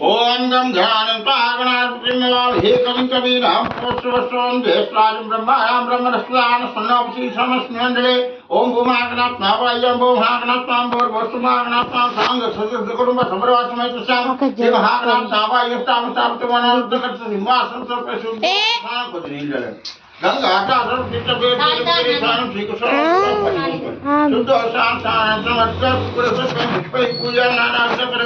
ओम गम ध्यान पागणार्पिमलाल हे कवि कबीर हम पुष्पवस्तोम देशराजम ब्रह्मायाम ब्रह्मरस्यान सुन्नापसी समस्मंडले ओम भूमाग्नाथ नावायम भूमाग्नाथाम भोर वस्तुमाग्नाथाम सांग सदस्य कुटुंब समरवासमय तुष्याम शिव हाग्नाथ नावायस्ताम साप्तमनल दुखत सिंहासन सर्वशुद्ध सांग कुदरील गंगा आचार्य चित्तबे तेरे सारम श्री कृष्ण शुद्ध शांत शांत समर्थ पुरुष पुष्पै पूजा नाना सर्व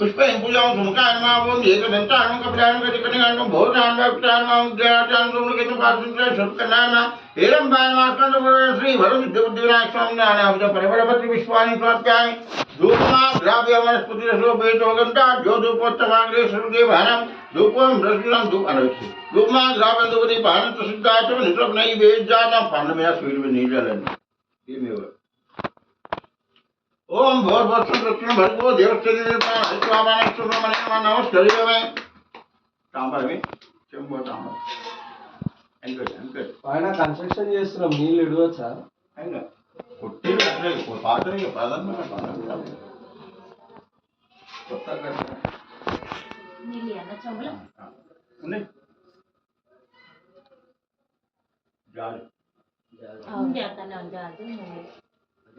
पुष्पेन पूजाओं झुमकानमा वो एक दंतानम कपड़ानम कटिकनिकानम भोजनानम कपड़ानम ज्ञानानम केतु पार्थिन्द्र शुभकनाना एरम बानवास्तन श्री वरुण दिव्यनाथ स्वामी नाना हम जब परिवार पत्र विश्वानी प्राप्त्याय धूपमा ग्राव्य वनस्पति रसो बेतो गंता जो धूपोत्तमाग्रे सुरगे भानम धूपम रसुलम धूप अनविष्य धूपमा ग्राव्य दुवदी भानम तो सिद्धायतम नित्रप नहीं बेज जाना पान में सूर्य में नहीं जलन ये मेरा ఓం భోర్భత్సం దక్షిణ భర్గో దేవస్థితి హరిస్వామాన నమస్కరిమే తాంబరమే. చెంబో తాంబరం. ఎంకటి ఎంకటి ఆయన కన్స్ట్రక్షన్ చేస్తున్నాం నీళ్ళు ఇడవచ్చా? అయినా. కొట్టి పాత్ర ప్రధానమైన కొత్త ఉన్నాయి జాలి.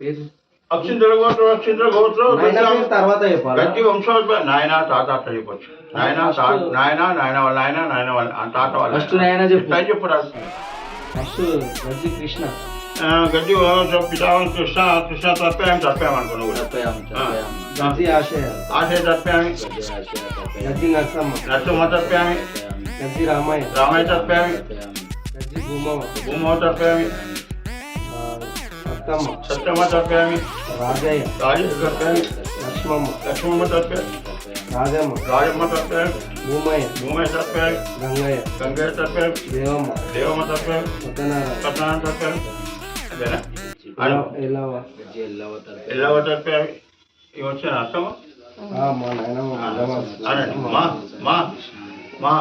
పేరు? అక్షింతల గోత్రం అక్షింతల గోత్రం తర్వాత గట్టి వంశోద్భవ నాయన తాత అట్లా చెప్పొచ్చు. నాయన నాయన నాయన వాళ్ళ నాయన నాయన వాళ్ళ తాత వాళ్ళ First నాయన. చెప్పు. చెప్పు ఫస్ట్ గజ్జి కృష్ణ. వంశం పితావం కృష్ణ కృష్ణ తప్పాం తప్పాం అనుకున్నావు కూడా. గజ్జి ఆశయ. ఆశయ తప్పామి? గజ్జి నరసమ్మ నరసింహ. తప్పామి? గజ్జి రామయ్య. రామయ్య తప్పామి? గజ్జి భూమవ భూమో తప్పామి? సత్తమ్మ సత్యమ్మ తప్పామి రాజయ్య రాజేష్ తప్పామి లక్ష్మమ్మ లక్ష్మమ్మ తప్పామి రాజమ్మ రాజమ్మ తప్పామి భూమయ్య భూమయ్య తప్పామి గంగయ్య గంగయ్య తప్పామి దేవమ్మ దేవమ్మ తప్పామి సత్యనారాయణ సత్యనారాయణ తప్పామి అదేనా ఎల్లవ ఎల్లవ తప్పామి ఇవి వచ్చిన అర్థమా ఆ, మా నాయనమ్మ అనండి మా మా మా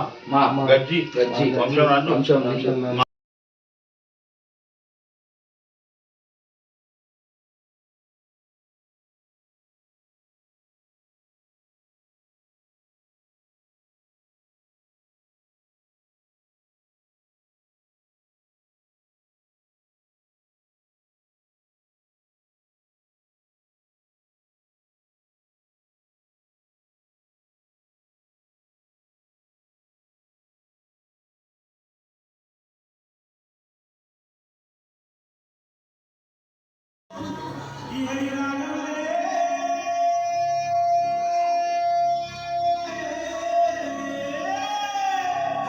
మా గజ్జి గజ్జి. వంశం నందు వంశం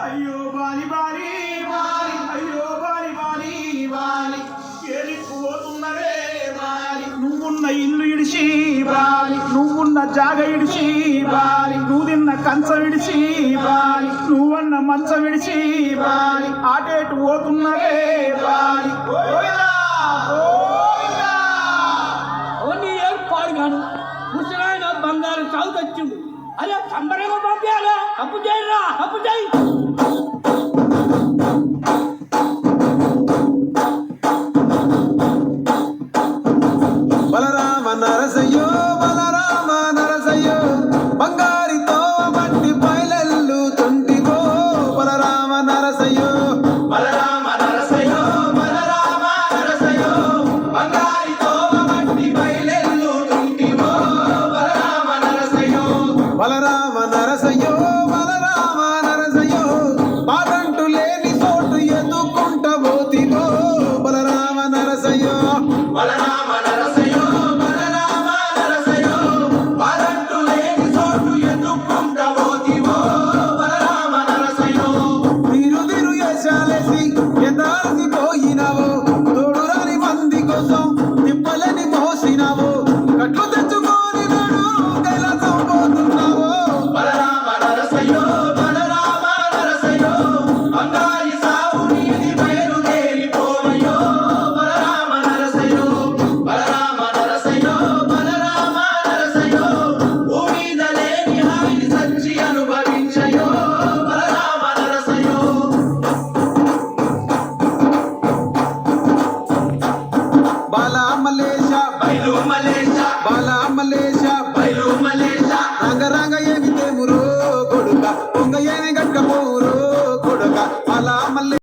అయ్యో బాలి బాలి బాలి అయ్యో బాలి బాలి బాలి ఏలిపోతున్నవే బాలి. నువ్వున్న ఇల్లు ఇడిచి బాలి నువ్వున్న జాగ ఇడిచి బాలి నువ్వు తిన్న కంచ విడిచి బాలి నువ్వన్న మంచం విడిచి బాలి ఆటేటు పోతున్నవే బాలి. Ayo, sampai ya, Bapak Piala. Aku jahil lah, aku jahil. బలరామ నరస బాలా మలేష బయలు మలేష బాలా మలేష బయలు మలేష రంగ రంగ ఏమి తేమురో కొడుక పొంగ ఏమి గట్కపోరో కొడుక బాలా మల్లే